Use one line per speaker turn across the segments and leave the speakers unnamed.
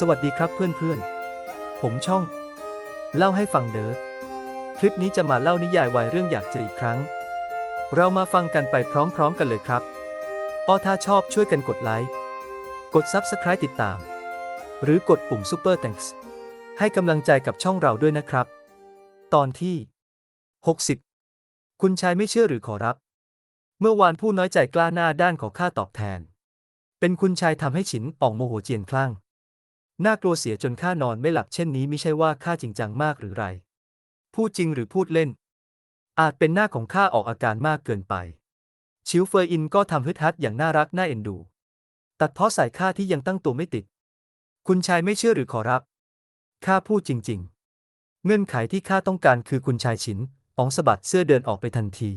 สวัสดีครับเพื่อนๆ ผมช่อง เล่าให้ฟังเด้อคลิปนี้จะมาเล่านิยายวายเรื่องอยากเจออีกครั้ง เรามาฟังกันไปพร้อมๆกันเลยครับอ้อถ้าชอบช่วยกันกดไลค์ กด Subscribe ติดตาม หรือกดปุ่ม Super Thanks ให้กำลังใจกับช่องเราด้วยนะครับ ตอนที่ 60 คุณชายไม่เชื่อหรือขอรับ เมื่อวานผู้น้อยใจกล้าหน้าด้านขอค่าตอบแทน เป็นคุณชายทำให้ฉินอ่องโมโหเจียนคลั่ง น่ากลัวเสียจนข้านอนไม่หลับเช่นนี้ไม่ใช่ว่าข้าจริงจังมากหรือไร พูดจริงหรือพูดเล่น อาจเป็นหน้าของข้าออกอาการมากเกินไป ชิวเฟออินก็ทำฮึดฮัดอย่างน่ารักน่าเอ็นดู ตัดเพ้อใส่ข้าที่ยังตั้งตัวไม่ติด คุณชายไม่เชื่อหรือขอรับ ข้าพูดจริง ๆ เงื่อนไขที่ข้าต้องการคือคุณชายฉินอ๋องสะบัดเสื้อเดินออกไปทันที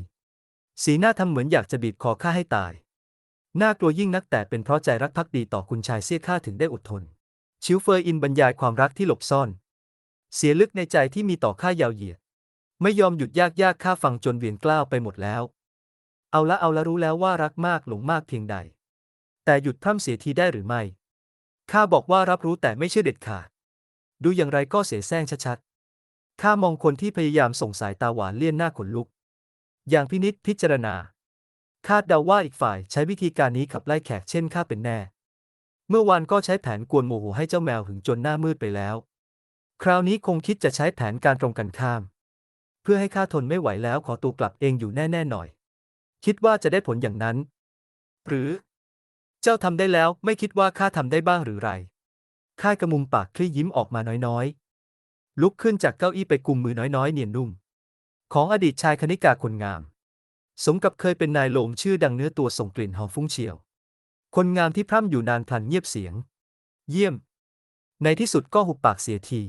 สีหน้าทำเหมือนอยากจะบีบคอข้าให้ตาย น่ากลัวยิ่งนักแต่เป็นเพราะใจรักภักดีต่อคุณชายเสี้ยข้าถึงได้อดทน ชิวเฟออินบรรยายความรักที่หลบซ่อน เสียลึกในใจที่มีต่อข้ายาวเหยียด ไม่ยอมหยุดยากยากข้าฟังจนเวียนกล้าวไปหมดแล้ว เอาละเอาละรู้แล้วว่ารักมากหลงมากเพียงใด แต่หยุดพร่ำเสียทีได้หรือไม่ข้าบอกว่ารับรู้แต่ไม่เชื่อเด็ดขาด ดูอย่างไรก็เสียแซงชัดๆข้ามองคนที่พยายามส่งสายตาหวานเลี่ยนหน้าขนลุก อย่างพินิษพิจารณา คาดเดาว่าอีกฝ่ายใช้วิธีการนี้ขับไล่แขกเช่นข้าเป็นแน่ เมื่อวานก็ใช้แผนกวนโมโหให้เจ้าแมวหึงจนหน้ามืดไปแล้ว คราวนี้คงคิดจะใช้แผนการตรงกันข้าม เพื่อให้ข้าทนไม่ไหวแล้วขอตัวกลับเองอยู่แน่ๆหน่อย คิดว่าจะได้ผลอย่างนั้น หรือ เจ้าทำได้แล้วไม่คิดว่าข้าทำได้บ้างหรือไรข้ากระมุมปากคลี่ยิ้มออกมาน้อยๆ ลุกขึ้นจากเก้าอี้ไปกุมมือน้อยๆ เนียนนุ่ม ของอดีตชายคณิกาคนงาม สมกับเคยเป็นนายโหลมชื่อดังเนื้อตัวส่งกลิ่นหอมฟุ้งเฉียว คนงามที่พร่ำอยู่นานพลันเงียบเสียง เยี่ยม ในที่สุดก็หุบปากเสียที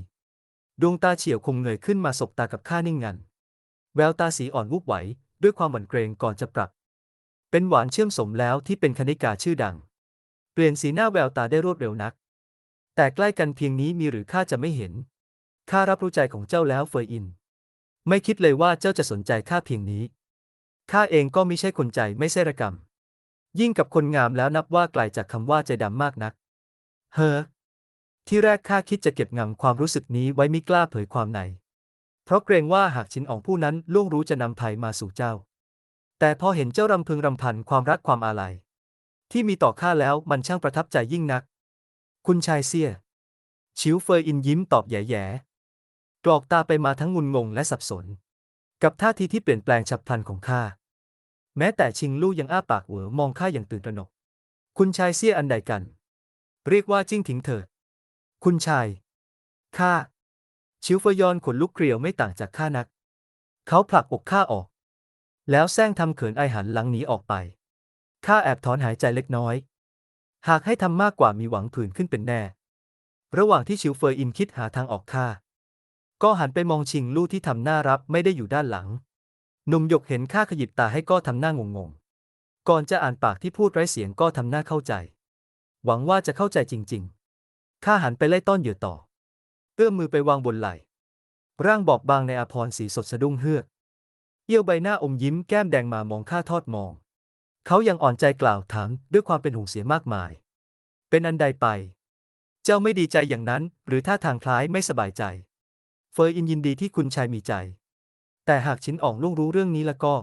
ดวงตาเฉียวคมเงยขึ้นมาสบตากับข้านิ่งงัน แววตาสีอ่อนวูบไหว ด้วยความหวั่นเกรงก่อนจะปรับ เป็นหวานเชื่อมสมแล้วที่เป็นคณิกาชื่อดัง เปลี่ยนสีหน้าแววตาได้รวดเร็วนัก แต่ใกล้กันเพียงนี้มีหรือข้าจะไม่เห็นข้ารับรู้ใจของเจ้าแล้วเฟยอิน ไม่คิดเลยว่าเจ้าจะสนใจข้าเพียงนี้ข้าเองก็ไม่ใช่คนใจไม่ใช่ระกรรม ยิ่งกับคนงามแล้วนับว่าไกลาจากคำว่าใจดำมากนัก เฮ้อ ที่แรกข้าคิดจะเก็บงำความรู้สึกนี้ไว้ไม่กล้าเผยความใน เพราะเกรงว่าหากชินอองผู้นั้นล่วงรู้จะนำภัยมาสู่เจ้า แต่พอเห็นเจ้ารำพึงรำพันความรักความอาลัย ที่มีต่อข้าแล้วมันช่างประทับใจยิ่งนัก คุณชายเซีย ชิวเฟยอินยิ้มตอบแย่ๆกรอกตาไปมาทั้งงุนงงและสับสน กับท่าทีที่เปลี่ยนแปลงฉับพลันของข้า แม้แต่ชิงลู่ยังอ้าปากเหวอมองข้าอย่างตื่นตระหนก คุณชายเซี่ยอันใดกัน เรียกว่าจิ้งถิงเถิด คุณชาย ข้า ชิวเฟยยอนขนลุกเกลียวไม่ต่างจากข้านัก เขาผลักอกข้าออก แล้วแซงทำเขินไอหันหลังหนีออกไป ข้าแอบถอนหายใจเล็กน้อย หากให้ทำมากกว่ามีหวังผื่นขึ้นเป็นแน่ ระหว่างที่ชิวเฟยอินคิดหาทางออกข้า ก็หันไปมองชิงลู่ที่ทำหน้ารับไม่ได้อยู่ด้านหลัง หนุ่มหยกเห็นข้าขยิบตาให้ก็ทำหน้างงๆ ก่อนจะอ่านปากที่พูดไร้เสียงก็ทำหน้าเข้าใจ หวังว่าจะเข้าใจจริง ๆ ข้าหันไปไล่ต้อนเหยื่อต่อ เอื้อมมือไปวางบนไหล่ ร่างบอบบางในอาพรสีสดสะดุ้งเฮือก เอี้ยวใบหน้าอมยิ้มแก้มแดงมามองข้าทอดมอง เขายังอ่อนใจกล่าวถามด้วยความเป็นห่วงเสียมากมาย เป็นอันใดไป เจ้าไม่ดีใจอย่างนั้น หรือท่าทางคล้ายไม่สบายใจ เฟยอินยินดีที่คุณชายมีใจ แต่หากชินอ่องล่วงรู้เรื่องนี้แล้วก็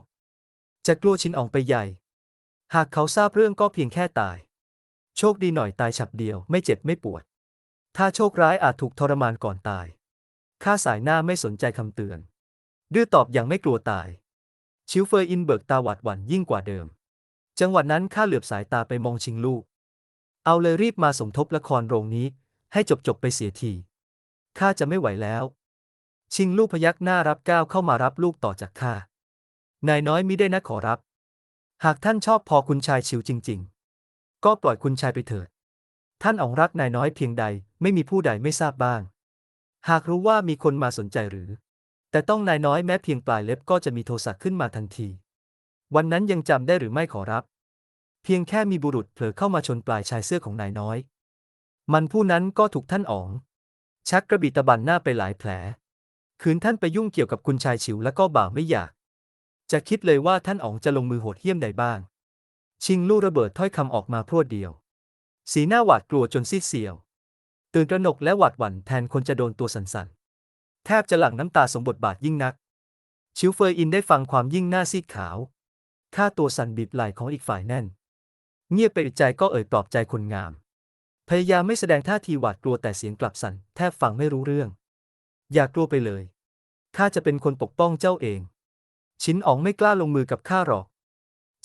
จะกลัวชินอ่องไปใหญ่ หากเขาทราบเรื่องก็เพียงแค่ตาย โชคดีหน่อยตายฉับเดียวไม่เจ็บไม่ปวด ถ้าโชคร้ายอาจถูกทรมานก่อนตาย ข้าสายหน้าไม่สนใจคำเตือน ดื้อตอบอย่างไม่กลัวตาย ชิวเฟยอินเบิกตาหวาดหวั่นยิ่งกว่าเดิม จังหวะนั้นข้าเหลือบสายตาไปมองชิงลูก เอาเลยรีบมาสมทบละครโรงนี้ ให้จบจบไปเสียทีข้าจะไม่ไหวแล้ว ชิงลูกพยักหน้ารับก้าวเข้ามารับลูกต่อจากข้านายน้อยมิได้นะขอรับ หากท่านชอบพอคุณชายชิวจริง ๆ ก็ปล่อยคุณชายไปเถิด ท่านอองรักนายน้อยเพียงใดไม่มีผู้ใดไม่ทราบบ้าง หากรู้ว่ามีคนมาสนใจหรือ แต่ต้องนายน้อยแม้เพียงปลายเล็บก็จะมีโทสะขึ้นมาทันที วันนั้นยังจำได้หรือไม่ขอรับ เพียงแค่มีบุรุษเผลอเข้ามาชนปลายชายเสื้อของนายน้อย มันผู้นั้นก็ถูกท่านอ๋อง ชักกระบี่ตะบันหน้าไปหลายแผล คืนท่านไปยุ่งเกี่ยวกับคุณชายฉิวและก็บ่าวไม่อยาก จะคิดเลยว่าท่านอ๋องจะลงมือโหดเหี้ยมใดบ้าง ชิงลู่ระเบิดถ้อยคำออกมาพรวดเดียว สีหน้าหวาดกลัวจนซีดเซียว ตื่นตระหนกและหวาดหวั่นแทนคนจะโดนตัวสั่นๆ แทบจะหลั่งน้ำตาสมบทบาทยิ่งนัก ชิวเฟยอินได้ฟังความยิ่งหน้าซีดขาวข้าตัวสั่นบีบไหล่ของอีกฝ่ายแน่น เงียบไปอีกใจก็เอ่ยปลอบใจคนงาม พยายามไม่แสดงท่าทีหวาดกลัวแต่เสียงกลับสั่นแทบฟังไม่รู้เรื่อง อย่ากลัวไปเลย ข้าจะเป็นคนปกป้องเจ้าเอง ชินอ๋องไม่กล้าลงมือกับข้าหรอก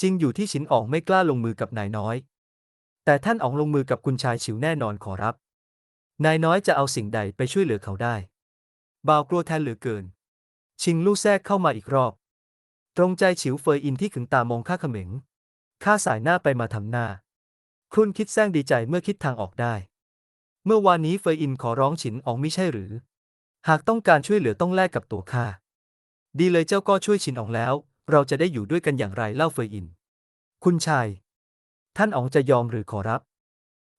จริงอยู่ที่ชินอ๋องไม่กล้าลงมือกับนายน้อย แต่ท่านอ๋องลงมือกับคุณชายฉิวแน่นอนขอรับ นายน้อยจะเอาสิ่งใดไปช่วยเหลือเขาได้ บ่าวกลัวแทนเหลือเกิน ชิงลู่แทรกเข้ามาอีกรอบ ตรงใจฉิวเฟยอินที่ขึงตามองข้าเขม็ง ข้าสายหน้าไปมาทำหน้า ครุ่นคิดแซงดีใจเมื่อคิดทางออกได้ เมื่อวานนี้เฟยอินขอร้องฉินอองไม่ใช่หรือ หากต้องการช่วยเหลือต้องแลกกับตัวข้า ดีเลยเจ้าก็ช่วยฉินอองแล้ว เราจะได้อยู่ด้วยกันอย่างไรเล่าเฟยอิน คุณชาย ท่านอองจะยอมหรือขอรับ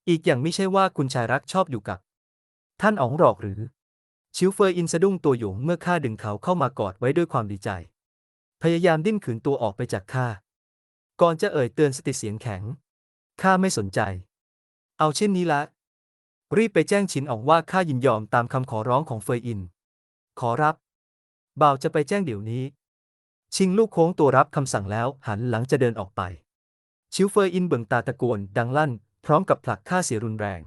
อีกอย่างไม่ใช่ว่าคุณชายรักชอบอยู่กับ ท่านอองหรอกหรือ ชิวเฟยอินสะดุ้งตัวหยงเมื่อข้าดึงเขาเข้ามากอดไว้ด้วยความดีใจ พยายามดิ้นขืนตัวออกไปจากข้า ก่อนจะเอ่ยเตือนสติเสียงแข็ง ข้าไม่สนใจ เอาเช่นนี้ละ รีบไปแจ้งฉินอองว่าข้ายินยอมตามคำขอร้องของเฟยอิน ขอรับ บ่าวจะไปแจ้งเดี๋ยวนี้ ชิงลูกโค้งตัวรับคำสั่งแล้วหันหลังจะเดินออกไป ชิวเฟยอินเบิ่งตาตะโกนดังลั่น พร้อมกับผลักข้าเสียรุนแรง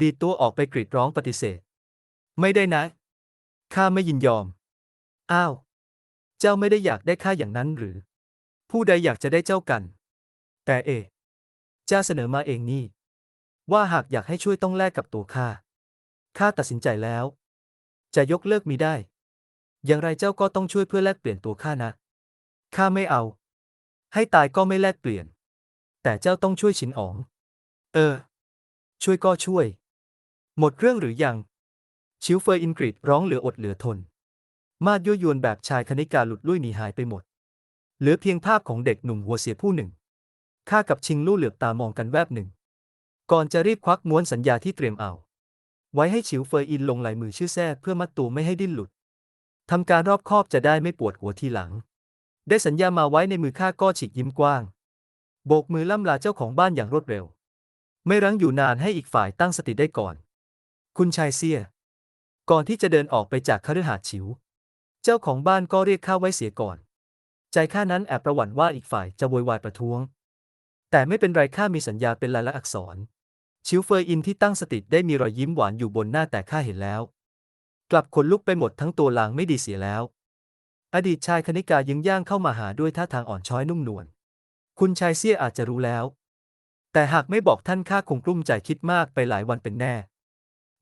ดีตัวออกไปกรีดร้องปฏิเสธ ไม่ได้นะ ข้าไม่ยินยอม อ้าว เจ้าไม่ได้อยากได้ข้าอย่างนั้นหรือ ผู้ใดอยากจะได้เจ้ากัน แต่เอ เจ้าเสนอมาเองนี่ ว่าหากอยากให้ช่วยต้องแลกกับตัวข้า ข้าตัดสินใจแล้ว จะยกเลิกมีได้ อย่างไรเจ้าก็ต้องช่วยเพื่อแลกเปลี่ยนตัวข้านะ ข้าไม่เอา ให้ตายก็ไม่แลกเปลี่ยน แต่เจ้าต้องช่วยฉินอ๋อง เออ ช่วยก็ช่วย หมดเรื่องหรือยัง ชิวเฟยอินกรีดร้องเหลืออดเหลือทน มาดยั่วยวนแบบชายคณิกาหลุดลุ่ยหนีหายไปหมด เหลือเพียงภาพของเด็กหนุ่มหัวเสียผู้หนึ่ง ข้ากับชิงลู่เหลือบตามองกันแวบหนึ่ง ก่อนจะรีบควักม้วนสัญญาที่เตรียมเอา ไว้ให้ฉิวเฟยอินลงลายมือชื่อแท้เพื่อมัดตัวไม่ให้ดิ้นหลุดทำการรอบคอบจะได้ไม่ปวดหัวทีหลัง ได้สัญญามาไว้ในมือข้าก็ฉีกยิ้มกว้าง โบกมือล่ำลาเจ้าของบ้านอย่างรวดเร็ว ไม่รั้งอยู่นานให้อีกฝ่ายตั้งสติได้ก่อน คุณชายเสีย ก่อนที่จะเดินออกไปจากคฤหาสน์ฉิว เจ้าของบ้านก็เรียกข้าไว้เสียก่อน ใจข้านั้นแอบประหวั่นว่าอีกฝ่ายจะโวยวายประท้วง แต่ไม่เป็นไรข้ามีสัญญาเป็นลายลักษณ์อักษร ชิวเฟยอินที่ตั้งสติได้มีรอยยิ้มหวานอยู่บนหน้าแต่ข้าเห็นแล้ว กลับขนลุกไปหมดทั้งตัวลางไม่ดีเสียแล้ว อดีตชายคณิกายิงย่างเข้ามาหาด้วยท่าทางอ่อนช้อยนุ่มนวลคุณชายเสี้ยอาจจะรู้แล้ว แต่หากไม่บอกท่านข้าคงกลุ้มใจคิดมากไปหลายวันเป็นแน่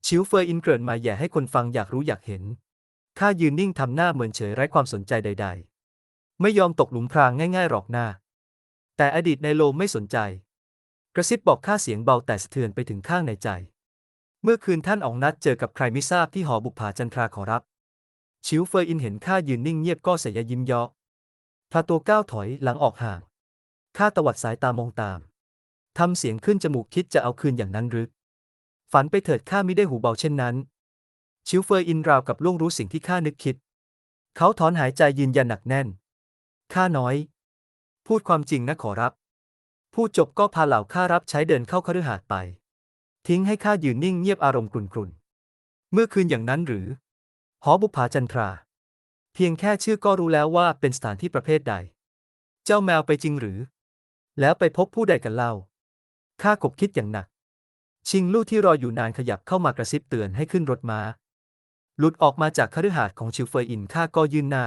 ชิวเฟยอินเกริ่นมาแย่ให้คนฟังอยากรู้อยากเห็นข้ายืนนิ่งทำหน้าเหมือนเฉยไร้ความสนใจใด ๆ ไม่ยอมตกหลุมพรางง่ายๆหรอกหน้า แต่อดีตในโลมไม่สนใจ กระซิบบอกข้าเสียงเบาแต่สะเทือนไปถึงข้างในใจ เมื่อคืนท่านอองนัดเจอกับใครไม่ทราบที่หอบุปผาจันทราขอรับ ชิวเฟยอินเห็นข้ายืนนิ่งเงียบก็เสยยิ้มเยาะพาตัวก้าวถอยหลังออกห่างข้าตวัดสายตามองตามทำเสียงขึ้นจมูกคิดจะเอาคืนอย่างนั้นหรือฝันไปเถิดข้าไมิได้หูเบาเช่นนั้น ชิวเฟยอินราวกับล่วงรู้สิ่งที่ข้านึกคิด เขาถอนหายใจยืนยันหนักแน่น ข้าน้อย พูดความจริงนะขอรับ พูดจบก็พาเหล่าข้ารับใช้เดินเข้าคฤหาสน์ไป ทิ้งให้ข้ายืนนิ่งเงียบอารมณ์กรุ่นๆ เมื่อคืนอย่างนั้นหรือ หอบุปผาจันทรา เพียงแค่ชื่อก็รู้แล้วว่าเป็นสถานที่ประเภทใด เจ้าแมวไปจริงหรือ แล้วไปพบผู้ใดกันเล่า ข้าขบคิดอย่างหนัก ชิงลู่ที่รออยู่นานขยับเข้ามากระซิบเตือนให้ขึ้นรถม้า หลุดออกมาจากคฤหาสน์ของชิวเฟยอินข้าก็ยืนหน้า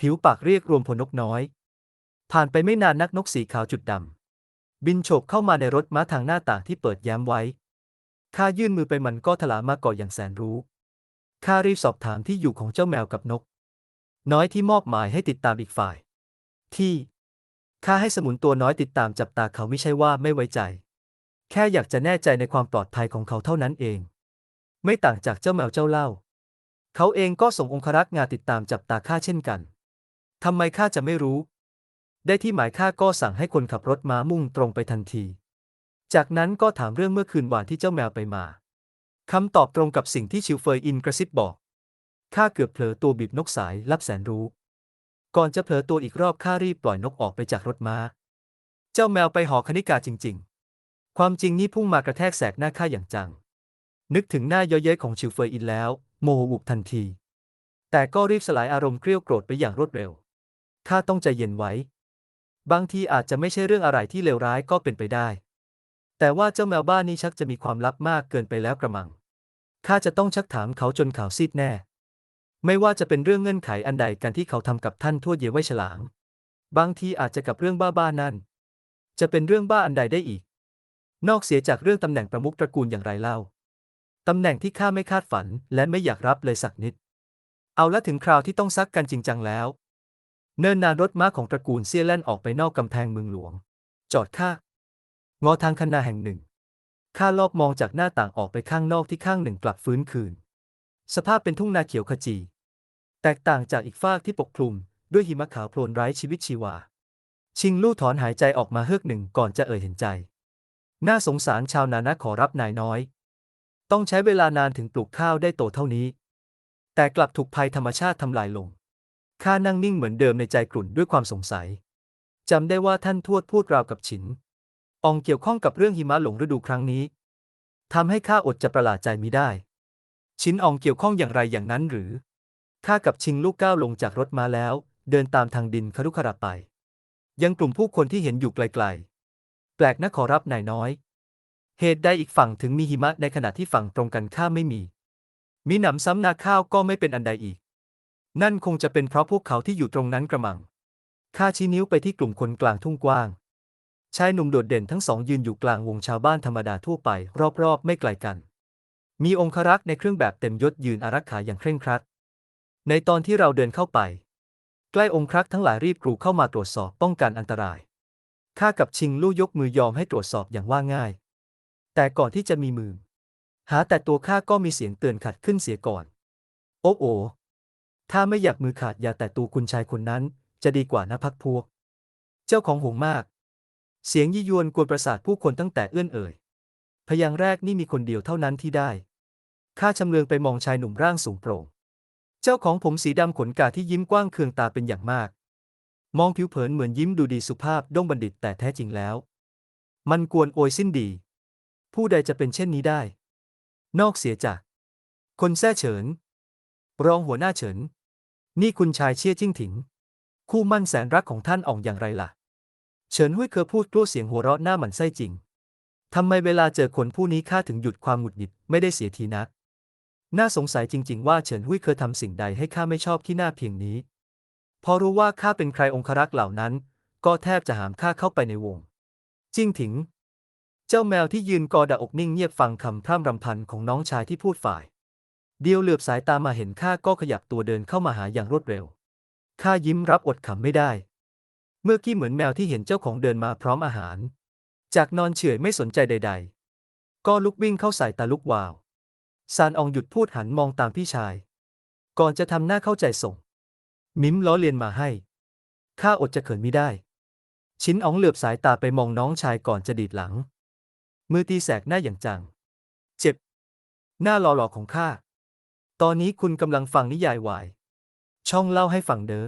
ผิวปากเรียกรวมพลนกน้อย ผ่านไปไม่นานนักนกสีขาวจุดดำบินโฉบเข้ามาในรถม้าทางหน้าต่างที่เปิดแย้มไว้ข้ายื่นมือไปมันก็ถลามาก่ออย่างแสนรู้ข้ารีบสอบถามที่อยู่ของเจ้าแมวกับนก น้อยที่มอบหมายให้ติดตามอีกฝ่าย ที่ข้าให้สมุนตัวน้อยติดตามจับตาเขาไม่ใช่ว่าไม่ไว้ใจ แค่อยากจะแน่ใจในความปลอดภัยของเขาเท่านั้นเอง ไม่ต่างจากเจ้าแมวเจ้าเล่า เขาเองก็ส่งองครักษ์งาติดตามจับตาข้าเช่นกันทำไมข้าจะไม่รู้ ได้ที่หมายข้าก็สั่งให้คนขับรถม้ามุ่งตรงไปทันที จากนั้นก็ถามเรื่องเมื่อคืนวานที่เจ้าแมวไปมา คำตอบตรงกับสิ่งที่ชิวเฟยอินกระซิบบอก ข้าเกือบเผลอตัวบีบนกสายลับแสนรู้ ก่อนจะเผลอตัวอีกรอบข้ารีบปล่อยนกออกไปจากรถม้า เจ้าแมวไปหอคณิกาจริง ๆ ความจริงนี่พุ่งมากระแทกแสกหน้าข้าอย่างจัง นึกถึงหน้าเย้ยเย้ยของชิวเฟยอินแล้ว โมโหบุบทันที แต่ก็รีบสลายอารมณ์เกรี้ยวโกรธไปอย่างรวดเร็ว ข้าต้องใจเย็นไว้ บางทีอาจจะไม่ใช่เรื่องอะไรที่เลวร้ายก็เป็นไปได้ แต่ว่าเจ้าแมวบ้านนี้ชักจะมีความลับมากเกินไปแล้วกระมัง ข้าจะต้องชักถามเขาจนข่าวซีดแน่ ไม่ว่าจะเป็นเรื่องเงื่อนไขอันใดกันที่เขาทำกับท่านทั่วเยไว้ฉลาง บางทีอาจจะกับเรื่องบ้าๆนั่น จะเป็นเรื่องบ้าอันใดได้อีก นอกเสียจากเรื่องตำแหน่งประมุขตระกูลอย่างไรเล่าตำแหน่งที่ข้าไม่คาดฝันและไม่อยากรับเลยสักนิด เอาละถึงคราวที่ต้องซักกันจริงจังแล้ว เนินนานรถม้าของตระกูลเซี่ยแล่นออกไปนอกกำแพงเมืองหลวง จอดข้างอทางคันนาแห่งหนึ่งข้าลอบมองจากหน้าต่างออกไปข้างนอกที่ข้างหนึ่งกลับฟื้นคืน สภาพเป็นทุ่งนาเขียวขจี แตกต่างจากอีกฟากที่ปกคลุม ด้วยหิมะขาวโพลนไร้ชีวิตชีวา ชิงลู่ถอนหายใจออกมาเฮือกหนึ่งก่อนจะเอ่ยเห็นใจ น่าสงสารชาวนานะขอรับนายน้อย ต้องใช้เวลานานถึงปลูกข้าวได้โตเท่านี้ แต่กลับถูกภัยธรรมชาติทำลายลง ข้านั่งนิ่งเหมือนเดิมในใจกลุ่นด้วยความสงสัย จำได้ว่าท่านทวดพูดราวกับฉิน อองเกี่ยวข้องกับเรื่องหิมะหลงฤดูครั้งนี้ทำให้ข้าอดจะประหลาดใจมิได้ ชินอองเกี่ยวข้องอย่างไรอย่างนั้นหรือ ข้ากับชิงลูกก้าวลงจากรถมาแล้ว เดินตามทางดินคารุขระไป ยังกลุ่มผู้คนที่เห็นอยู่ไกลๆ แปลกนะขอรับนายน้อย เหตุใดอีกฝั่งถึงมีหิมะในขณะที่ฝั่งตรงกันข้ามไม่มี มีหนำซ้ำนาข้าวก็ไม่เป็นอันใดอีก นั่นคงจะเป็นเพราะพวกเขาที่อยู่ตรงนั้นกระมัง ข้าชี้นิ้วไปที่กลุ่มคนกลางทุ่งกว้าง ชายหนุ่มโดดเด่นทั้งสองยืนอยู่กลางวงชาวบ้านธรรมดาทั่วไป รอบๆ ไม่ไกลกัน มีองครักษ์ในเครื่องแบบเต็มยศยืนอารักขาอย่างเคร่งครัด ในตอนที่เราเดินเข้าไป ใกล้องครักษ์ทั้งหลายรีบกรูเข้ามาตรวจสอบป้องกันอันตราย ข้ากับชิงลู่ยกมือยอมให้ตรวจสอบอย่างว่าง่าย แต่ก่อนที่จะมีมือ หาแต่ตัวข้าก็มีเสียงเตือนขัดขึ้นเสียก่อน โอ้โอ ถ้าไม่อยากมือขาดอย่าแต่ตัวคุณชายคนนั้น จะดีกว่านะพักพวก เจ้าของหงมาก เสียงยี่ยวนกวนประสาทผู้คนตั้งแต่เอื้อนเอ่ย พยางแรกนี่มีคนเดียวเท่านั้นที่ได้ ข้าชำเลืองไปมองชายหนุ่มร่างสูงโปร่ง เจ้าของผมสีดำขนกาที่ยิ้มกว้างเคืองตาเป็นอย่างมาก มองผิวเผินเหมือนยิ้มดูดีสุภาพด้งบัณฑิตแต่แท้จริงแล้ว มันกวนโอยสิ้นดี ผู้ใดจะเป็นเช่นนี้ได้ นอกเสียจากคนแท้เฉิน รองหัวหน้าเฉิน นี่คุณชายเชี่ยจิ้งถิง คู่มั่นแสนรักของท่านอ่องอย่างไรล่ะ เฉินหุ้ยเคอพูดกลัวเสียงหัวเราะหน้าหมันไส้จริง ทำไมเวลาเจอคนผู้นี้ข้าถึงหยุดความหงุดหงิดไม่ได้เสียทีนัก น่าสงสัยจริง ๆ ว่าเฉินหุ้ยเคยทำสิ่งใดให้ข้าไม่ชอบที่หน้าเพียงนี้ พอรู้ว่าข้าเป็นใครองครักษ์เหล่านั้น ก็แทบจะหามข้าเข้าไปในวง จิ้งถิง เจ้าแมวที่ยืนกอดอกนิ่งเงียบฟังคำพร่ำรำพันของน้องชายที่พูดฝ่าย เดียวเหลือบสายตามาเห็นข้าก็ขยับตัวเดินเข้ามาหาอย่างรวดเร็ว ข้ายิ้มรับอดขำไม่ได้ เมื่อกี้เหมือนแมวที่เห็นเจ้าของเดินมาพร้อมอาหาร จากนอนเฉยไม่สนใจใด ๆ ก็ลุกวิ่งเข้าใส่ตาลุกวาว ซานอองหยุดพูดหันมองตามพี่ชาย ก่อนจะทำหน้าเข้าใจส่ง มิ้มล้อเลียนมาให้ ข้าอดจะเขินไม่ได้ ชิ้นอองเหลือบสายตาไปมองน้องชายก่อนจะดีดหลัง มือตีแสกหน้าอย่างจัง เจ็บ หน้าหล่อๆของข้า ตอนนี้คุณกำลังฟังนิยายวาย ช่องเล่าให้ฟังเด้อ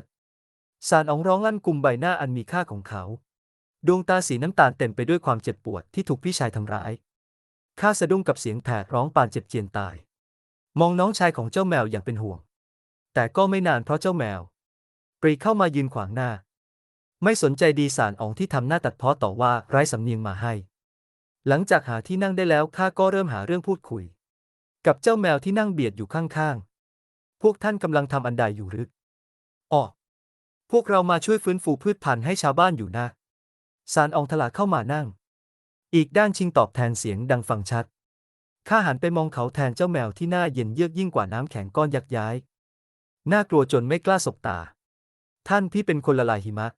ซานอองร้องลั่นกุมใบหน้าอันมีค่าของเขา ดวงตาสีน้ำตาลเต็มไปด้วยความเจ็บปวดที่ถูกพี่ชายทำร้าย ข้าสะดุ้งกับเสียงแผดร้องปานเจ็บเจียนตาย มองน้องชายของเจ้าแมวอย่างเป็นห่วง แต่ก็ไม่นานเพราะเจ้าแมว ปรีเข้ามายืนขวางหน้า ไม่สนใจดีสารอองที่ทำหน้าตัดเพ้อต่อว่าไร้สำเนียงมาให้ หลังจากหาที่นั่งได้แล้วข้าก็เริ่มหาเรื่องพูดคุย กับเจ้าแมวที่นั่งเบียดอยู่ข้างๆ พวกท่านกำลังทำอันใดอยู่หรืออ๋อพวกเรามาช่วยฟื้นฟูพืชพันธุ์ให้ชาวบ้านอยู่นะ ซานอองทลาเข้ามานั่ง อีกด้านชิงตอบแทนเสียงดังฟังชัด ข้าหันไปมองเขาแทนเจ้าแมวที่หน้าเย็นเยือกยิ่งกว่าน้ำแข็งก้อนยักย้าย น่ากลัวจนไม่กล้าสบตา ท่านพี่เป็นคนละลายหิมะ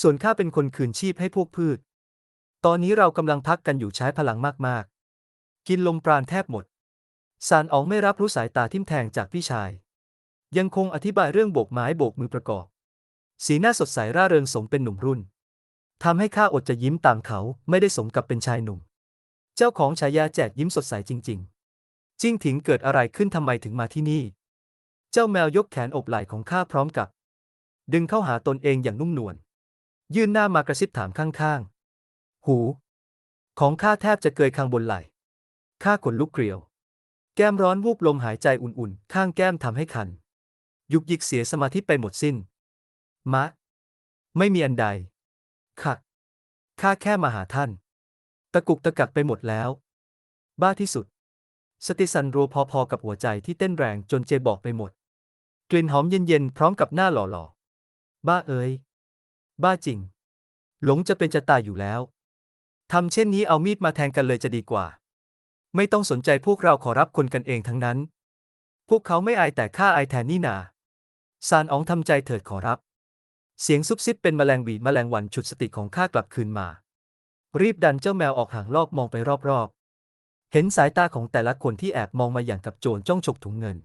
ส่วนข้าเป็นคนคืนชีพให้พวกพืช ตอนนี้เรากำลังพักกันอยู่ใช้พลังมากๆ กินลมปราณแทบหมด ซานอองไม่รับรู้สายตาทิ่มแทงจากพี่ชาย ยังคงอธิบายเรื่องโบกไม้โบกมือประกอบ สีหน้าสดใสร่าเริงสมเป็นหนุ่มรุ่นทำให้ข้าอดจะยิ้มตามเขาไม่ได้สมกับเป็นชายหนุ่ม เจ้าของฉายาแจกยิ้มสดใสจริง ๆ จิ้งถิงเกิดอะไรขึ้นทำไมถึงมาที่นี่ เจ้าแมวยกแขนอบไหล่ของข้าพร้อมกับ ดึงเข้าหาตนเองอย่างนุ่มนวลยื่นหน้ามากระซิบถามข้างๆ หู ของข้าแทบจะเกยคางบนไหล่ข้าขนลุกเกลียว แก้มร้อนวูบลมหายใจอุ่นๆ ข้างแก้มทำให้คัน ยุกยิกเสียสมาธิไปหมดสิ้น มะ ไม่มีอันใดค่ะข้าแค่มาหาท่าน ตะกุกตะกักไปหมดแล้ว บ้าที่สุด สติสันโรพอๆกับหัวใจที่เต้นแรงจนเจบอกไปหมด กลิ่นหอมเย็นๆ พร้อมกับหน้าหล่อๆ บ้าเอ้ยบ้าจริง หลงจะเป็นจะตายอยู่แล้วทำเช่นนี้เอามีดมาแทงกันเลยจะดีกว่า ไม่ต้องสนใจพวกเราขอรับคนกันเองทั้งนั้น พวกเขาไม่อายแต่ข้าอายแทนนี่นาซานอ๋องทำใจเถิดขอรับ เสียงซุบซิบเป็นแมลงหวีแมลงวันฉุดสติของข้ากลับคืนมา รีบดันเจ้าแมวออกห่างลอกมองไปรอบๆ เห็นสายตาของแต่ละคนที่แอบมองมาอย่างกับโจรจ้องฉกถุงเงิน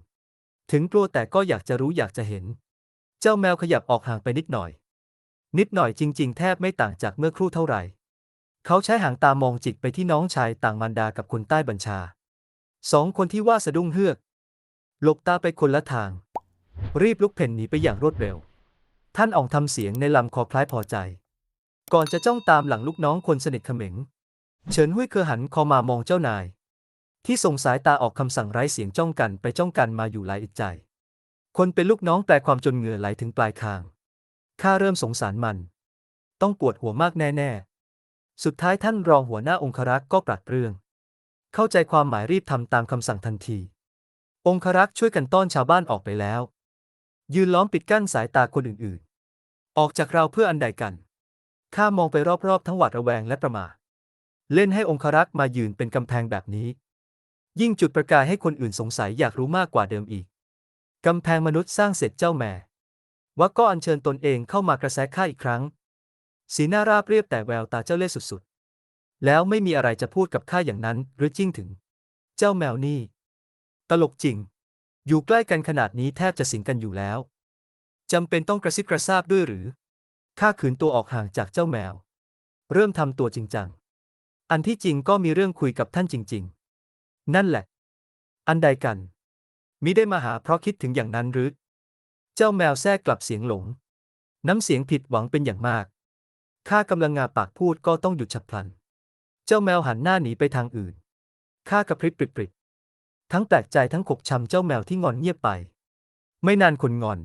ถึงกลัวแต่ก็อยากจะรู้อยากจะเห็น เจ้าแมวขยับออกห่างไปนิดหน่อย นิดหน่อยจริง ๆ แทบไม่ต่างจากเมื่อครู่เท่าไหร่ เขาใช้หางตามองจิกไปที่น้องชายต่างมารดากับคนใต้บัญชา สองคนที่ว่าสะดุ้งเฮือก หลบตาไปคนละทาง รีบลุกเพ่นหนีไปอย่างรวดเร็ว ท่านอ่องทำเสียงในลำคอคล้ายพอใจ ก่อนจะจ้องตามหลังลูกน้องคนสนิทเขม็ง เฉินหุ้ยเคอหันคอมามองเจ้านาย ที่ส่งสายตาออกคำสั่งไร้เสียงจ้องกันไปจ้องกันมาอยู่หลายอึดใจ คนเป็นลูกน้องแปลความจนเหงื่อไหลถึงปลายคางข้าเริ่มสงสารมัน ต้องปวดหัวมากแน่ๆ สุดท้ายท่านรองหัวหน้าองครักษ์ก็ปรัดเรื่อง เข้าใจความหมายรีบทำตามคำสั่งทันที องครักษ์ช่วยกันต้อนชาวบ้านออกไปแล้ว ยืนล้อมปิดกั้นสายตาคนอื่นๆ ออกจากเราเพื่ออันใดกัน ข้ามองไปรอบๆ ทั้งหวาดระแวงและประมา เล่นให้องครักษ์มายืนเป็นกำแพงแบบนี้ ยิ่งจุดประกายให้คนอื่นสงสัยอยากรู้มากกว่าเดิมอีก กำแพงมนุษย์สร้างเสร็จเจ้าแม่ว่าก็อัญเชิญตนเองเข้ามากระแสข้าอีกครั้ง สีหน้าราบเรียบแต่แววตาเจ้าเล่ห์สุดๆ แล้วไม่มีอะไรจะพูดกับข้าอย่างนั้น หรือจริงถึง เจ้าแมวนี่ ตลกจริง อยู่ใกล้กันขนาดนี้แทบจะสิงกันอยู่แล้วจำเป็นต้องกระซิบกระซาบด้วยหรือข้าขืนตัวออกห่างจากเจ้าแมว เริ่มทำตัวจริงจัง อันที่จริงก็มีเรื่องคุยกับท่านจริง ๆ นั่นแหละ อันใดกันมิได้มาหาเพราะคิดถึงอย่างนั้นหรือ เจ้าแมวแทรกกลับเสียงหลง น้ำเสียงผิดหวังเป็นอย่างมาก ข้ากำลังงาปากพูดก็ต้องหยุดฉับพลัน เจ้าแมวหันหน้าหนีไปทางอื่น ข้ากระพริบปริบๆทั้งแปลกใจทั้งขบชำเจ้าแมวที่งอนเงียบไป ไม่นานคนงอน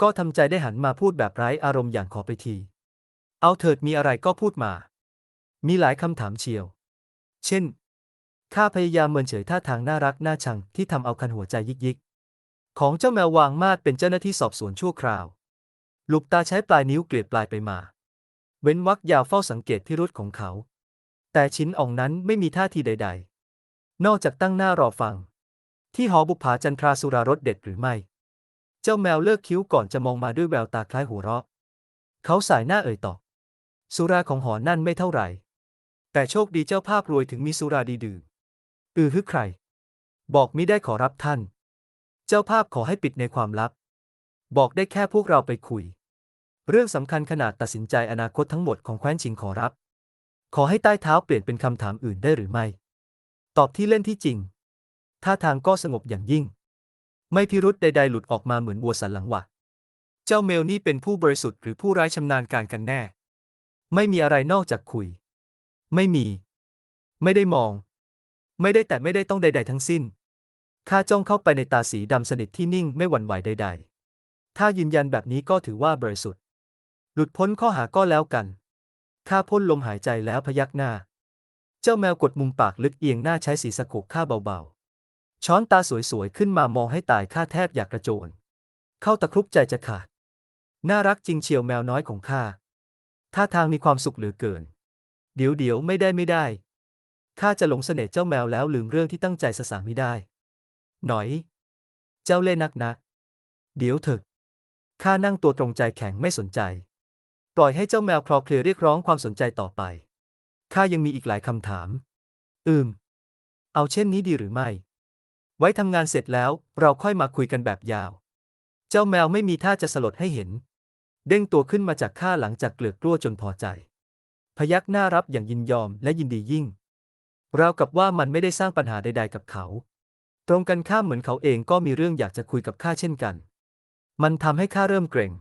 ก็ทำใจได้หันมาพูดแบบไร้อารมณ์อย่างขอไปที เอาเถิดมีอะไรก็พูดมา มีหลายคำถามเชียว เช่น ข้าพยายามเมินเฉยท่าทางน่ารักน่าชังที่ทำเอาคันหัวใจยิกยิกๆของเจ้าแมววางมาดเป็นเจ้าหน้าที่สอบสวนชั่วคราว ลุบตาใช้ปลายนิ้วเกลียดปลายไปมา เว้นวักยาวเฝ้าสังเกตพิรุษของเขา แต่ชิ้นอ่องนั้นไม่มีท่าทีใด ๆ นอกจากตั้งหน้ารอฟัง ที่หอบุปผาจันทราสุรารสเด็ดหรือไม่ เจ้าแมวเลิกคิ้วก่อนจะมองมาด้วยแววตาคล้ายหัวเราะ เขาสายหน้าเอ่ยตอบสุราของหอนั่นไม่เท่าไหร่ แต่โชคดีเจ้าภาพรวยถึงมีสุราดีดื่มอือฮึใคร บอกมิได้ขอรับท่าน เจ้าภาพขอให้ปิดในความลับ บอกได้แค่พวกเราไปคุย เรื่องสำคัญขนาดตัดสินใจอนาคตทั้งหมดของแคว้นชิงขอรับ ขอให้ใต้เท้าเปลี่ยนเป็นคำถามอื่นได้หรือไม่ ตอบที่เล่นที่จริง ท่าทางก็สงบอย่างยิ่ง ไม่พิรุษใดๆหลุดออกมาเหมือนวัวสันหลังหวะ เจ้าเมลนี่เป็นผู้บริสุทธิ์หรือผู้ร้ายชำนาญการกันแน่ ไม่มีอะไรนอกจากคุย ไม่มี ไม่ได้มอง ไม่ได้แต่ไม่ได้ต้องใด ๆ ทั้งสิ้น ข้าจ้องเข้าไปในตาสีดำสนิทที่นิ่งไม่หวั่นไหวใด ๆ ถ้ายืนยันแบบนี้ก็ถือว่าบริสุทธิ์ หลุดพ้นข้อหาก็แล้วกัน ข้าพ่นลมหายใจแล้วพยักหน้า เจ้าแมวกดมุมปากลึกเอียงหน้าใช้สีสะโขกข้าเบาๆ ช้อนตาสวยๆ ขึ้นมามองให้ตายข้าแทบอยากกระโจน เข้าตะครุบใจจะขาด น่ารักจริงเชียวแมวน้อยของข้า ท่าทางมีความสุขเหลือเกิน เดี๋ยวเดี๋ยวไม่ได้ไม่ได้ ข้าจะหลงเสน่ห์เจ้าแมวแล้วลืมเรื่องที่ตั้งใจสสางไม่ได้ หน่อย เจ้าเล่นนักนะ เดี๋ยวเถอะข้านั่งตัวตรงใจแข็งไม่สนใจ ปล่อยให้เจ้าแมวคลอเคลียเรียกร้องความสนใจต่อไป ข้ายังมีอีกหลายคำถาม อืม เอาเช่นนี้ดีหรือไม่ ไว้ทำงานเสร็จแล้ว เราค่อยมาคุยกันแบบยาว เจ้าแมวไม่มีท่าจะสลดให้เห็น เด้งตัวขึ้นมาจากข้าหลังจากเกลือกกลั้วจนพอใจ พยักหน้ารับอย่างยินยอมและยินดียิ่ง ราวกับว่ามันไม่ได้สร้างปัญหาใด ๆ กับเขา ตรงกันข้ามเหมือนเขาเองก็มีเรื่องอยากจะคุยกับข้าเช่นกัน มันทำให้ข้าเริ่มเกรง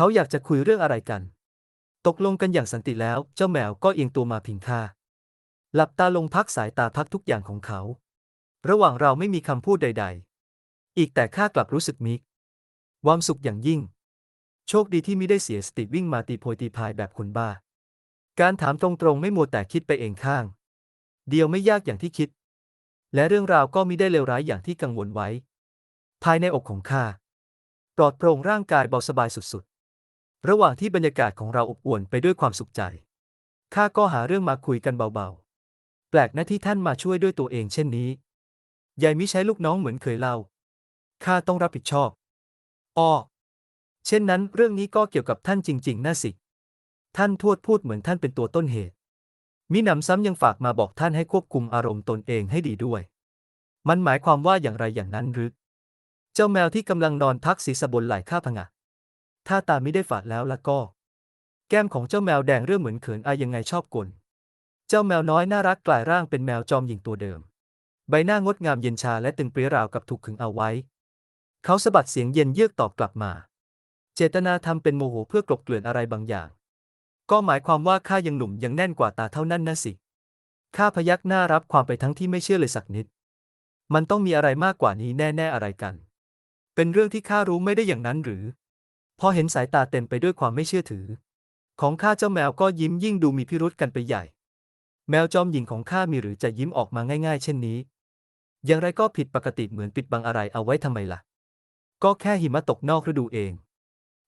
เขาอยากจะคุยเรื่องอะไรกัน ตกลงกันอย่างสันติแล้ว เจ้าแมวก็เอียงตัวมาพิงข้าหลับตาลงพักสายตาพักทุกอย่างของเขา ระหว่างเราไม่มีคำพูดใด ๆ อีกแต่ข้ากลับรู้สึกมิกความสุขอย่างยิ่ง โชคดีที่ไมิได้เสียสติวิ่งมาตีโพยตีพายแบบคนบ้า การถามตรงๆไม่มัวแต่คิดไปเองข้าง เดียวไม่ยากอย่างที่คิด และเรื่องราวก็มิได้เลวร้ายอย่างที่กังวลไว้ ภายในอกของข้าปลอดโปร่งร่างกายเบาสบายสุด ระหว่างที่บรรยากาศของเราอบอวลไปด้วยความสุขใจ ข้าก็หาเรื่องมาคุยกันเบาๆ แปลกนะที่ท่านมาช่วยด้วยตัวเองเช่นนี้ ยายมิใช้ลูกน้องเหมือนเคยเล่า ข้าต้องรับผิดชอบ อ้อ เช่นนั้นเรื่องนี้ก็เกี่ยวกับท่านจริง ๆน่าสิ ท่านทวดพูดเหมือนท่านเป็นตัวต้นเหตุ มิหนำซ้ำยังฝากมาบอกท่านให้ควบคุมอารมณ์ตนเองให้ดีด้วย มันหมายความว่าอย่างไรอย่างนั้นหรือ เจ้าแมวที่กำลังนอนพักศีรษะบนไหล่ข้าพงะ ถ้าตาไม่ได้ฝาดแล้วละก็ แก้มของเจ้าแมวแดงเรื่องเหมือนเขินอายยังไงชอบกลเจ้าแมวน้อยน่ารักกลายร่างเป็นแมวจอมหญิงตัวเดิม ใบหน้างดงามเย็นชาและตึงเปรี้ยราวกับถูกขึงเอาไว้ เขาสะบัดเสียงเย็นเยือกตอบกลับมา เจตนาทำเป็นโมโหเพื่อกลบเกลื่อนอะไรบางอย่าง ก็หมายความว่าข้ายังหนุ่มยังแน่นกว่าตาเท่านั้นนะสิข้าพยักหน้ารับความไปทั้งที่ไม่เชื่อเลยสักนิด มันต้องมีอะไรมากกว่านี้แน่ ๆ อะไรกัน เป็นเรื่องที่ข้ารู้ไม่ได้อย่างนั้นหรือ พอเห็นสายตาเต็มไปด้วยความไม่เชื่อถือ ของข้าเจ้าแมวก็ยิ้มยิ่งดูมีพิรุษกันไปใหญ่ แมวจอมหญิงของข้ามีหรือจะยิ้มออกมาง่ายๆ เช่นนี้ อย่างไรก็ผิดปกติเหมือนปิดบังอะไรเอาไว้ทำไมล่ะ ก็แค่หิมะตกนอกฤดูเอง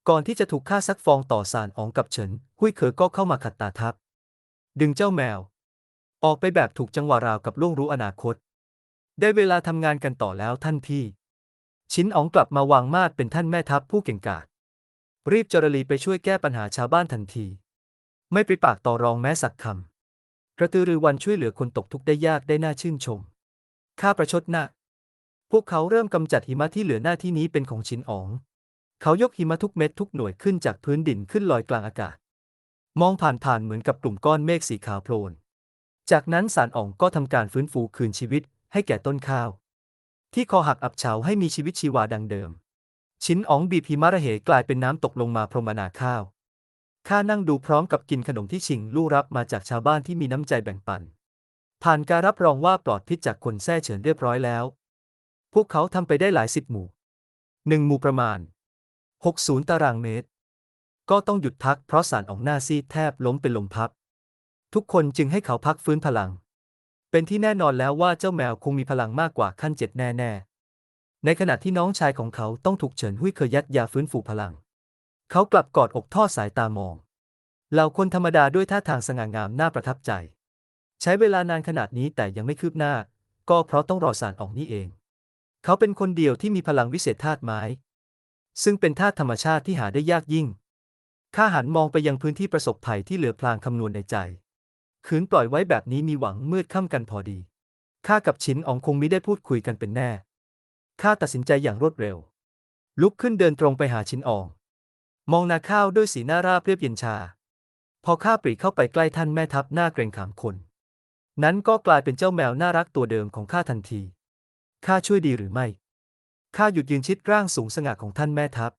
ก่อนที่จะถูกฆ่าซักฟองต่อสารอองกับเฉินหุยเคอก็เข้ามาขัดตาทับ ดึงเจ้าแมว ออกไปแบบถูกจังหวะราวกับล่วงรู้อนาคต ได้เวลาทำงานกันต่อแล้วท่านพี่ ชิ้นอองกลับมาวางมาดเป็นท่านแม่ทัพผู้เก่งกาจ รีบจรลีไปช่วยแก้ปัญหาชาวบ้านทันที ไม่ปริปากต่อรองแม้สักคำกระตือรือวันช่วยเหลือคนตกทุกข์ได้ยากได้น่าชื่นชม ข้าประชดหน้าพวกเขาเริ่มกำจัดหิมะที่เหลือหน้าที่นี้เป็นของชินอ๋อง เขายกหิมะทุกเม็ดทุกหน่วยขึ้นจากพื้นดินขึ้นลอยกลางอากาศ มองผ่านๆเหมือนกับกลุ่มก้อนเมฆสีขาวโพลน จากนั้นสารอ๋องก็ทำการฟื้นฟูคืนชีวิตให้แก่ต้นข้าว ที่คอหักอับเฉาให้มีชีวิตชีวาดังเดิม ชิ้นอ๋องบีบหิมะระเหกลายเป็นน้ำตกลงมาพรมนาข้าว ข้านั่งดูพร้อมกับกินขนมที่ชิงลู่รับมาจากชาวบ้านที่มีน้ำใจแบ่งปัน ผ่านการรับรองว่าปลอดพิษจากคนแท้เฉินเรียบร้อยแล้ว พวกเขาทำไปได้หลายสิบหมู่หนึ่งหมู่ประมาณ 60 ตารางเมตร ก็ต้องหยุดพักเพราะสารออกหน้าซีดแทบล้มเป็นลมพับ ทุกคนจึงให้เขาพักฟื้นพลัง เป็นที่แน่นอนแล้วว่าเจ้าแมวคงมีพลังมากกว่าขั้นเจ็ดแน่ๆ ในขณะที่น้องชายของเขาต้องถูกเฉินหุ้ยเคยยัดยาฟื้นฟูพลัง เขากลับกอดอกทอดสายตามอง เหล่าคนธรรมดาด้วยท่าทางสง่างามน่าประทับใจ ใช้เวลานานขนาดนี้แต่ยังไม่คืบหน้า ก็เพราะต้องรอสารออกนี่เอง เขาเป็นคนเดียวที่มีพลังวิเศษธาตุไม้ ซึ่งเป็นธาตุธรรมชาติที่หาได้ยากยิ่ง ข้าหันมองไปยังพื้นที่ประสบภัยที่เหลือพลางคำนวณในใจขืนปล่อยไว้แบบนี้มีหวังมืดค่ำกันพอดี ข้ากับชินอองคงมิได้พูดคุยกันเป็นแน่ ข้าตัดสินใจอย่างรวดเร็ว ลุกขึ้นเดินตรงไปหาชินออง มองนาข้าวด้วยสีหน้าราบเรียบเย็นชา พอข้าปรีเข้าไปใกล้ท่านแม่ทัพหน้าเกรงขามคน นั้นก็กลายเป็นเจ้าแมวน่ารักตัวเดิมของข้าทันทีข้าช่วยดีหรือไม่ข้าหยุดยืนชิดร่างสูงสง่าของท่านแม่ทัพ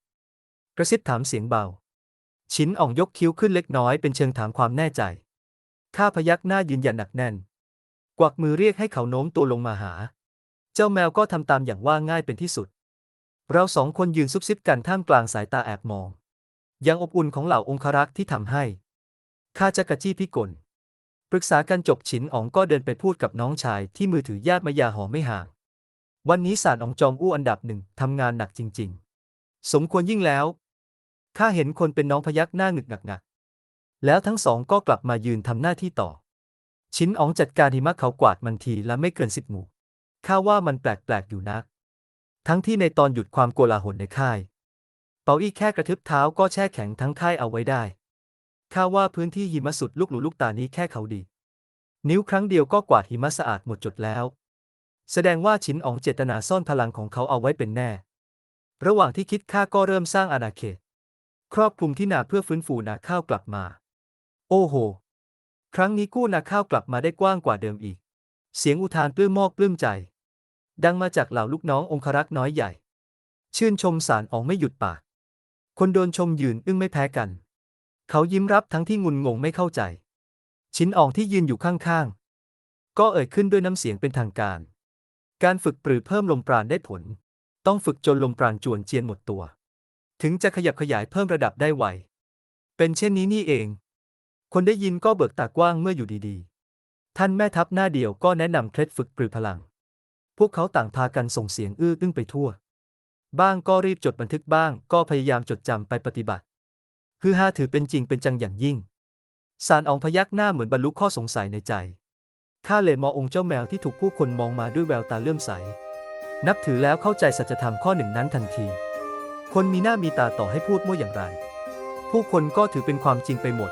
กระซิบถามเสียงเบา ชินอ่องยกคิ้วขึ้นเล็กน้อยเป็นเชิงถามความแน่ใจข้าพยักหน้ายืนยันหนักแน่น กวักมือเรียกให้เขาโน้มตัวลงมาหา เจ้าแมวก็ทำตามอย่างว่าง่ายเป็นที่สุด เราสองคนยืนซุบซิบกันท่ามกลางสายตาแอบมอง ยังอบอุ่นของเหล่าองครักษ์ที่ทำให้ข้าจะกระจี้พิกล ปรึกษากันจบฉินอ๋องก็เดินไปพูดกับน้องชายที่มือถือญาติมายาหอไม่ห่าง วันนี้สารอองจอมอู้อันดับหนึ่งทำงานหนักจริง ๆ สมควรยิ่งแล้ว ข้าเห็นคนเป็นน้องพยักหน้าหงึกหงักหงักแล้วทั้งสองก็กลับมายืนทำหน้าที่ต่อ ชิ้นอ๋องจัดการหิมะเขากวาดมันทีละไม่เกินสิบหมู่ ข้าว่ามันแปลกๆอยู่นัก ทั้งที่ในตอนหยุดความโกลาหลในค่าย เปาอี้แค่กระทึบเท้าก็แช่แข็งทั้งค่ายเอาไว้ได้ ข้าว่าพื้นที่หิมะสุดลูกหลูลูกตานี้แค่เขาดี นิ้วครั้งเดียวก็กวาดหิมะสะอาดหมดจดแล้ว แสดงว่าฉินอองเจตนาซ่อนพลังของเขาเอาไว้เป็นแน่ ระหว่างที่คิดข้าก็เริ่มสร้างอาณาเขต ครอบคลุมที่นาเพื่อฟื้นฟูนาข้าวกลับมา โอ้โห ครั้งนี้กู้นาข้าวกลับมาได้กว้างกว่าเดิมอีก เสียงอุทานปลื้มมอกปลื้มใจ ดังมาจากเหล่าลูกน้ององครักษ์น้อยใหญ่ ชื่นชมสารอองไม่หยุดปาก คนโดนชมยืนอึ้งไม่แพ้กัน เขายิ้มรับทั้งที่งุนงงไม่เข้าใจ ชิ้นอองที่ยืนอยู่ข้างๆ ก็เอ่ยขึ้นด้วยน้ำเสียงเป็นทางการ การฝึกปรือเพิ่มลมปราณได้ผล ต้องฝึกจนลมปราณจวนเจียนหมดตัว ถึงจะขยับขยายเพิ่มระดับได้ไว เป็นเช่นนี้นี่เอง คนได้ยินก็เบิกตากว้างเมื่ออยู่ดีๆ ท่านแม่ทัพหน้าเดียวก็แนะนำเคล็ดฝึกปรือพลัง วกเขาต่างพากันส่งเสียงอื้ออึ้งไปทั่ว บ้างก็รีบจดบันทึกบ้าง ก็พยายามจดจำไปปฏิบัติ คือฮาถือเป็นจริงเป็นจังอย่างยิ่งสารอองพยักหน้าเหมือนบรรลุข้อสงสัยในใจข้าเลยมององค์เจ้าแมวที่ถูกผู้คนมองมาด้วยแววตาเลื่อมใส นับถือแล้วเข้าใจสัจธรรมข้อหนึ่งนั้นทันที คนมีหน้ามีตาต่อให้พูดมั่วอย่างไร ผู้คนก็ถือเป็นความจริงไปหมด